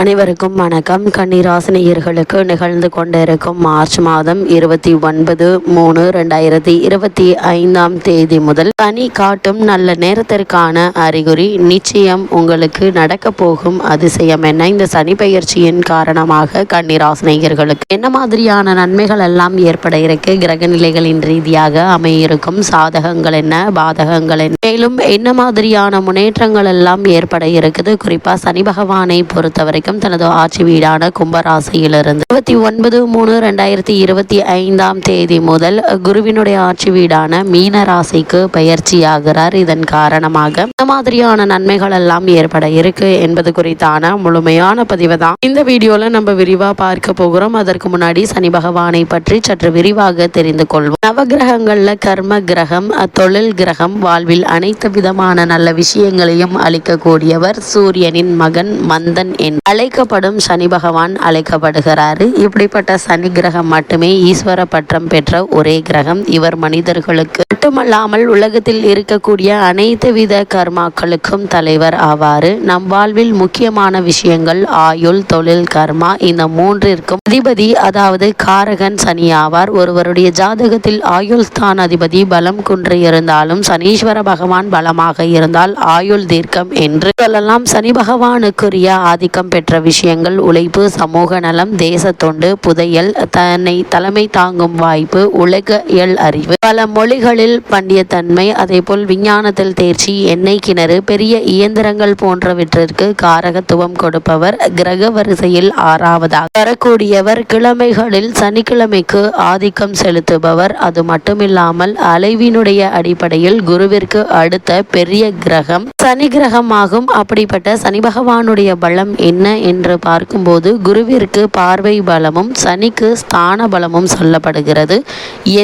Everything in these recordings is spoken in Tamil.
அனைவருக்கும் வணக்கம். கன்னிராசினியர்களுக்கு நிகழ்ந்து கொண்டிருக்கும் மார்ச் மாதம் இருபத்தி ஒன்பது மூணு ரெண்டாயிரத்தி இருபத்தி ஐந்தாம் தேதி முதல் பனி காட்டும் நல்ல நேரத்திற்கான அறிகுறி நிச்சயம் உங்களுக்கு நடக்க போகும் அதிசயம் என்ன? இந்த சனி பயிற்சியின் காரணமாக கன்னிராசினியர்களுக்கு என்ன மாதிரியான நன்மைகள் எல்லாம் ஏற்பட இருக்கு? கிரக நிலைகளின் ரீதியாக அமையிருக்கும் சாதகங்கள் என்ன? பாதகங்கள் என்ன? மேலும் என்ன மாதிரியான முன்னேற்றங்கள் எல்லாம் ஏற்பட இருக்குது? குறிப்பா சனி பகவானை பொறுத்தவரைக்கும் தனது ஆட்சி வீடான கும்பராசியிலிருந்து இருபத்தி ஒன்பது மூணு ரெண்டாயிரத்தி இருபத்தி ஐந்தாம் தேதி முதல் குருவினுடைய ஆட்சி வீடான மீன ராசிக்கு பயிற்சியாகிறார். இதன் காரணமாக இந்த மாதிரியான நன்மைகள் எல்லாம் ஏற்பட இருக்கு என்பது குறித்தான முழுமையான பதிவு தான். இந்த வீடியோல நம்ம விரிவா பார்க்க போகிறோம். அதற்கு முன்னாடி சனி பகவானை பற்றி சற்று விரிவாக தெரிந்து கொள்வோம். நவகிரகங்கள்ல கர்ம கிரகம் தொழில் கிரகம் வாழ்வில் அனைத்து விதமான நல்ல விஷயங்களையும் அளிக்கக்கூடியவர் சூரியனின் மகன் மந்தன் என் அழைக்கப்படும் சனி பகவான் அழைக்கப்படுகிறாரு. இப்படிப்பட்ட சனி கிரகம் மட்டுமே ஈஸ்வர பட்டம் பெற்ற ஒரே கிரகம். இவர் மனிதர்களுக்கு மட்டுமல்லாமல் உலகத்தில் இருக்கக்கூடிய அனைத்து வித கர்மாக்களுக்கும் தலைவர் ஆவாரு. நம் வாழ்வில் முக்கியமான விஷயங்கள் ஆயுள் தொழில் கர்மா இந்த மூன்றிற்கும் அதிபதி அதாவது காரகன் சனி ஆவார். ஒருவருடைய ஜாதகத்தில் ஆயுள் ஸ்தான் அதிபதி பலம் குன்று இருந்தாலும் சனீஸ்வர பகவான் பலமாக இருந்தால் ஆயுள் தீர்க்கம் என்று சொல்லலாம். சனி பகவானுக்குரிய ஆதிக்கம் பெற்ற மற்ற விஷயங்கள் உழைப்பு சமூக நலம் தேச தொண்டு புதையல் தன்னை தலைமை தாங்கும் வாய்ப்பு உலக இயல் அறிவு. பல மொழிகளில் பண்டியத்தன்மை அதேபோல் விஞ்ஞானத்தில் தேர்ச்சி எண்ணெய் கிணறு பெரிய இயந்திரங்கள் போன்றவற்றிற்கு காரகத்துவம் கொடுப்பவர் கிரக வரிசையில் ஆறாவதாக. வரக்கூடியவர் கிழமைகளில் சனிக்கிழமைக்கு ஆதிக்கம் செலுத்துபவர். அது மட்டுமில்லாமல் அலைவினுடைய அடிப்படையில் குருவிற்கு அடுத்த பெரிய கிரகம். சனி கிரகமாகும். அப்படிப்பட்ட சனி பகவானுடைய பலம் என்ன என்று பார்க்கும்போது குருவிற்கு பார்வை பலமும் சனிக்கு ஸ்தான பலமும் சொல்லப்படுகிறது.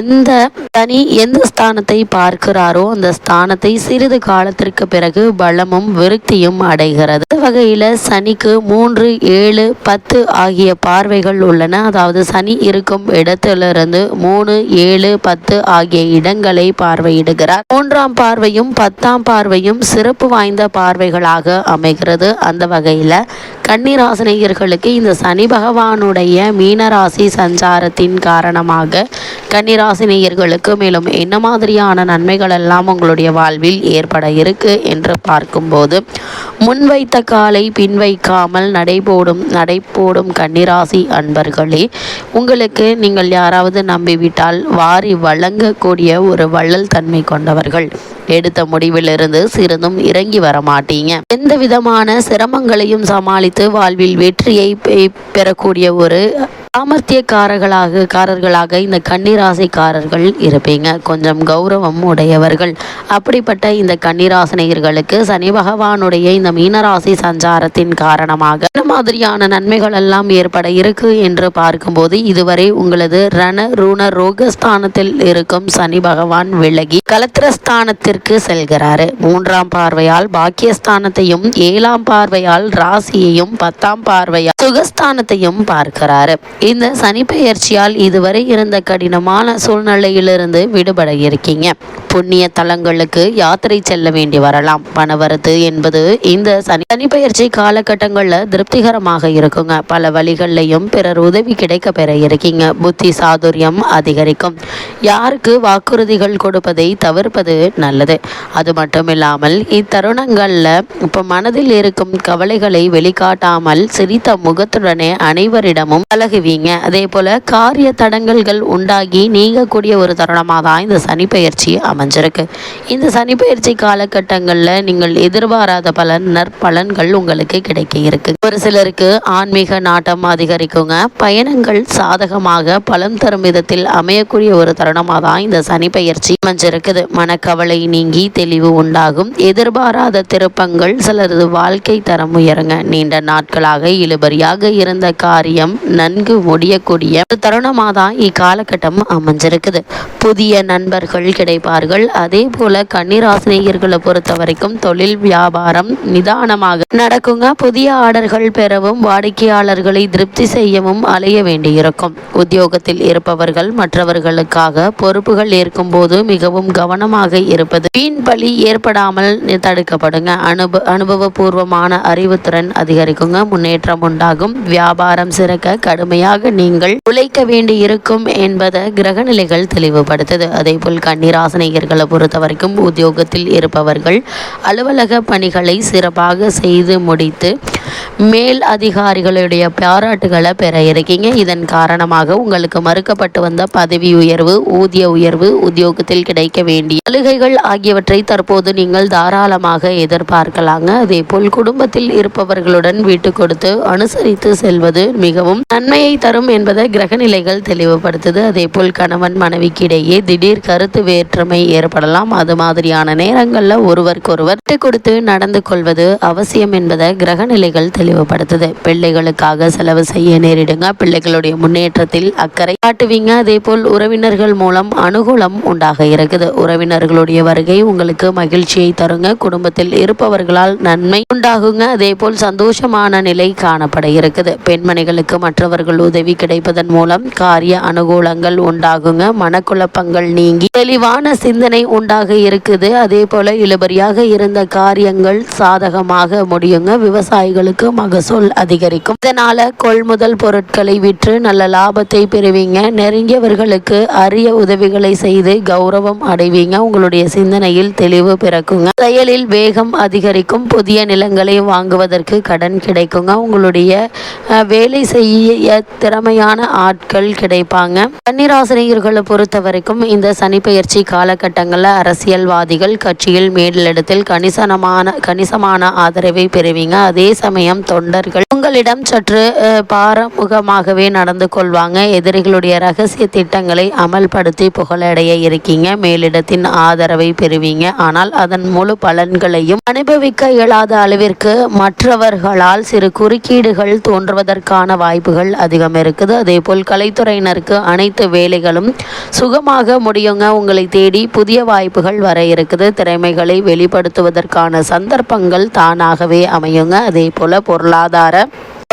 எந்த சனி எந்த ஸ்தானத்தை பார்க்கிறாரோ அந்த ஸ்தானத்தை சிறிது காலத்திற்கு பிறகு பலமும் விருத்தியும் அடைகிறது. வகையில் சனிக்கு மூன்று ஏழு பத்து ஆகிய பார்வைகள் உள்ளன. அதாவது சனி இருக்கும் இடத்திலிருந்து மூணு ஏழு பத்து ஆகிய இடங்களை பார்வையிடுகிறார். மூன்றாம் பார்வையும் பத்தாம் பார்வையும் சிறப்பு வாய்ந்த பார்வைகளாக அமைகிறது. அந்த வகையில கன்னிராசினியர்களுக்கு இந்த சனி பகவானுடைய மீனராசி சஞ்சாரத்தின் காரணமாக கன்னிராசினியர்களுக்கு மேலும் என்ன மாதிரியான நன்மைகள் எல்லாம் உங்களுடைய வாழ்வில் ஏற்பட இருக்கு என்று பார்க்கும்போது முன்வைத்த காலை பின் வைக்காமல் நடைபோடும் நடைபோடும் கன்னிராசி அன்பர்களே உங்களுக்கு நீங்கள் யாராவது நம்பிவிட்டால் வாரி வழங்கக்கூடிய ஒரு வள்ளல் தன்மை கொண்டவர்கள். எடுத்த முடிவிலிருந்து சிறிதும் இறங்கி வர மாட்டீங்க எந்த விதமான சிரமங்களையும் சமாளித்து வாழ்வில் வெற்றியை பெறக்கூடிய ஒரு சாமர்த்தியக்காரர்களாக காரர்களாக இந்த கன்னிராசிக்காரர்கள் இருப்பீங்க. கொஞ்சம் கௌரவம் உடையவர்கள். அப்படிப்பட்ட இந்த கன்னிராசினியர்களுக்கு சனி பகவானுடைய இந்த மீனராசி சஞ்சாரத்தின் காரணமாக என்ன மாதிரியான நன்மைகள் எல்லாம் ஏற்பட இருக்கு என்று பார்க்கும்போது இதுவரை உங்களது ரண ரூண ரோகஸ்தானத்தில் இருக்கும் சனி பகவான் விலகி கலத்திரஸ்தானத்திற்கு செல்கிறாரு. மூன்றாம் பார்வையால் பாக்கியஸ்தானத்தையும் ஏழாம் பார்வையால் ராசியையும் பத்தாம் பார்வையால் சுகஸ்தானத்தையும் பார்க்கிறாரு. இந்த சனிப்பெயர்ச்சியால் இதுவரை இருந்த கடினமான சூழ்நிலையிலிருந்து விடுபட இருக்கீங்க புண்ணிய தலங்களுக்கு யாத்திரை செல்ல வேண்டி வரலாம். பணவரத்து என்பது இந்த சனி சனிப்பெயர்ச்சி காலகட்டங்களில் திருப்திகரமாக இருக்குங்க. பல வழிகள்லையும் பிறர் உதவி கிடைக்க பெற இருக்கீங்க. புத்தி சாதுரியம் அதிகரிக்கும். யாருக்கு வாக்குறுதிகள் கொடுப்பதை தவிர்ப்பது நல்லது. அது மட்டும் இல்லாமல் இத்தருணங்களில் இப்போ மனதில் இருக்கும் கவலைகளை வெளிக்காட்டாமல் சிரித்த முகத்துடனே அனைவரிடமும் பழகுவீங்க. அதே போல் காரிய தடங்கல்கள் உண்டாகி நீங்கக்கூடிய ஒரு தருணமாக தான் இந்த சனி பயிற்சி அமைஞ்சிருக்கு. இந்த சனி பயிற்சி காலகட்டங்களில் நீங்கள் எதிர்பாராத பல நற்பலன்கள் உங்களுக்கு கிடைக்க இருக்கு. ஒரு சிலருக்கு ஆன்மீக நாட்டம் அதிகரிக்குங்க. பயணங்கள் சாதகமாக பலம் தரும் விதத்தில் அமையக்கூடிய ஒரு தருணமாக தான் இந்த சனி பயிற்சி அமைஞ்சிருக்குது. மனக்கவலை நீங்கி தெளிவு உண்டாகும். எதிர்பாராத திருப்பங்கள் சிலரது வாழ்க்கை தரம் உயருங்க. நீண்ட நாட்களாக இழுபறியாக இருந்த காரியம் நன்கு முடியக்கூடிய ஒரு தருணமாக தான் இக்காலகட்டம் அமைஞ்சிருக்குது. புதிய நண்பர்கள் கிடைப்பார்கள். அதே போல கன்னிராசினியர்களை பொறுத்த வரைக்கும் தொழில் வியாபாரம் நிதானமாக நடக்குங்க. புதிய ஆர்டர்கள் பெறவும் வாடிக்கையாளர்களை திருப்தி செய்யவும் அலைய வேண்டியிருக்கும். உத்தியோகத்தில் இருப்பவர்கள் மற்றவர்களுக்காக பொறுப்புகள் ஏற்கும் போது மிகவும் கவனமாக இருப்பது. வீண் பலி ஏற்படாமல் தடுக்கப்படுங்க. அனுப அனுபவபூர்வமான அறிவுத்திறன் அதிகரிக்குங்க. முன்னேற்றம் உண்டாகும். வியாபாரம் சிறக்க கடுமையாக நீங்கள் உழைக்க வேண்டி இருக்கும் என்பதை கிரகநிலைகள் தெளிவுபடுத்துது. அதே போல் கன்னிராசனையர்களை பொறுத்த வரைக்கும் உத்தியோகத்தில் இருப்பவர்கள் அலுவலக பணிகளை சிறப்பாக செய்து முடித்து மேல் அதிகாரிகளுடைய பாராட்டுகளை பெற இருக்கீங்க. இதன் காரணமாக உங்களுக்கு மறுக்கப்பட்டு வந்த பதவி உயர்வு ஊதிய உயர்வு உத்தியோகத்தில் கிடைக்க வேண்டிய சலுகைகள் ஆகியவற்றை தற்போது நீங்கள் தாராளமாக எதிர்பார்க்கலாங்க. அதே போல் குடும்பத்தில் இருப்பவர்களுடன் வீட்டு கொடுத்து அனுசரித்து செல்வது மிகவும் நன்மையை தரும் என்பதை கிரகநிலைகள் தெளிவுபடுத்துது. அதே போல் கணவன் மனைவிக்கு இடையே திடீர் கருத்து வேற்றுமை ஏற்படலாம். அது மாதிரியான நேரங்களில் ஒருவருக்கொருவர் விட்டு கொடுத்து நடந்து கொள்வது அவசியம் என்பதை கிரகநிலைகள் தெளிவுபடுத்துது. பிள்ளைகளுக்காக செலவு செய்ய நேரிடுங்க. பிள்ளைகளுடைய முன்னேற்றத்தில் அக்கறை காட்டுவீங்க. அதே போல் உறவினர்கள் மூலம் அனுகூலம் உண்டாக இருக்குது. உறவினர்களுடைய வருகை உங்களுக்கு மகிழ்ச்சியை தருங்க. குடும்பத்தில் இருப்பவர்களால் நன்மை உண்டாகுங்க. அதே போல் சந்தோஷமான நிலை காணப்பட இருக்குது. பெண்மணிகளுக்கு மற்றவர்கள் உதவி கிடைப்பதன் மூலம் காரிய அனுகூலங்கள் உண்டாகுங்க. மனக்குழப்பங்கள் நீங்கி தெளிவான சிந்தனை உண்டாக இருக்குது. அதே போல இழுபறியாக இருந்த காரியங்கள் சாதகமாக முடியுங்க. விவசாயிகளுக்கு மகசூல் அதிகரிக்கும். இதனால கொள்முதல் பொருட்களை விற்று நல்ல லாபத்தை பெறுவீங்க. நெருங்கியவர்களுக்கு அரிய உதவிகளை செய்து கௌரவம் அடைவீங்க. உங்களுடைய சிந்தனையில் தெளிவு பிறக்குங்க. செயலில் வேகம் அதிகரிக்கும். புதிய நிலங்களை வாங்குவதற்கு கடன் கிடைக்குங்க. உங்களுடைய வேலை செய்ய திறமையான ஆட்கள் கிடைப்பாங்க. கன்னிராசினியர்களை பொறுத்த வரைக்கும் இந்த சனிப்பெயர்ச்சி காலகட்டங்களில் அரசியல்வாதிகள் கட்சியில் மேலிடத்தில் கணிசனமான கணிசமான ஆதரவை பெறுவீங்க. அதே சமயம் தொண்டர்கள் உங்களிடம் சற்று பாரமுகமாகவே நடந்து கொள்வாங்க. எதிரிகளுடைய ரகசிய திட்டங்களை அமல்படுத்தி புகழடைய இருக்கீங்க. மேலிடத்தின் ஆதரவை பெறுவீங்க. ஆனால் அதன் முழு பலன்களையும் அனுபவிக்க இயலாத அளவிற்கு மற்றவர்களால் சிறு குறுக்கீடுகள் தோன்றுவதற்கான வாய்ப்புகள் அதிகம் இருக்குது. அதே போல் கலைத்துறையினருக்கு அனைத்து வேலைகளும் சுகமாக முடியுங்க. உங்களை தேடி புதிய வாய்ப்புகள் வர இருக்குது. திறமைகளை வெளிப்படுத்துவதற்கான சந்தர்ப்பங்கள் தானாகவே அமையுங்க. அதே போல் பொருளாதார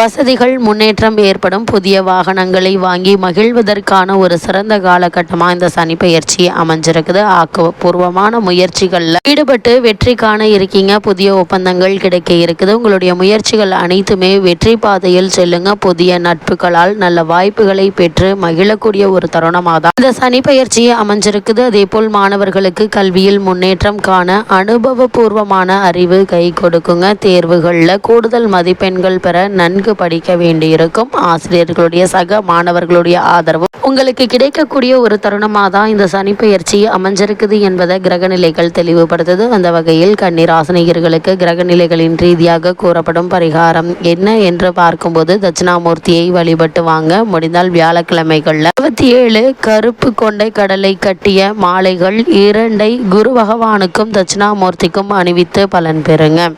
வசதிகள் முன்னேற்றம் ஏற்படும். புதிய வாகனங்களை வாங்கி மகிழ்வதற்கான ஒரு சிறந்த காலகட்டமாக இந்த சனி பயிற்சி அமைஞ்சிருக்குது. ஆக்கப்பூர்வமான முயற்சிகளில் ஈடுபட்டு வெற்றி காண இருக்கீங்க. புதிய ஒப்பந்தங்கள் கிடைக்க இருக்குது. உங்களுடைய முயற்சிகள் அனைத்துமே வெற்றி பாதையில் செல்லுங்க. புதிய நட்புகளால் நல்ல வாய்ப்புகளை பெற்று மகிழக்கூடிய ஒரு தருணமாக தான் இந்த சனி பயிற்சி அமைஞ்சிருக்குது. அதே போல் மாணவர்களுக்கு கல்வியில் முன்னேற்றம் காண அனுபவபூர்வமான அறிவு கை கொடுக்குங்க. தேர்வுகளில் கூடுதல் மதிப்பெண்கள் பெற நன்கு நன்கு படிக்க வேண்டியிருக்கும். ஆசிரியர்களுடைய சக மாணவர்களுடைய ஆதரவு உங்களுக்கு கிடைக்கக்கூடிய ஒரு தருணமாக தான் இந்த சனிப்பெயர்ச்சி அமைஞ்சிருக்குது என்பதை கிரகநிலைகள் தெளிவுபடுத்துது. அந்த வகையில் கண்ணீர் ஆசனிகர்களுக்கு கிரகநிலைகளின் ரீதியாக கூறப்படும் பரிகாரம் என்ன என்று பார்க்கும்போது தட்சிணாமூர்த்தியை வழிபட்டு வாங்க முடிந்தால் வியாழக்கிழமைகளில் இருபத்தி ஏழு கருப்பு கொண்டை கடலை கட்டிய மாலைகள் இரண்டை குரு பகவானுக்கும் தட்சிணாமூர்த்திக்கும் அணிவித்து பலன் பெறுங்க.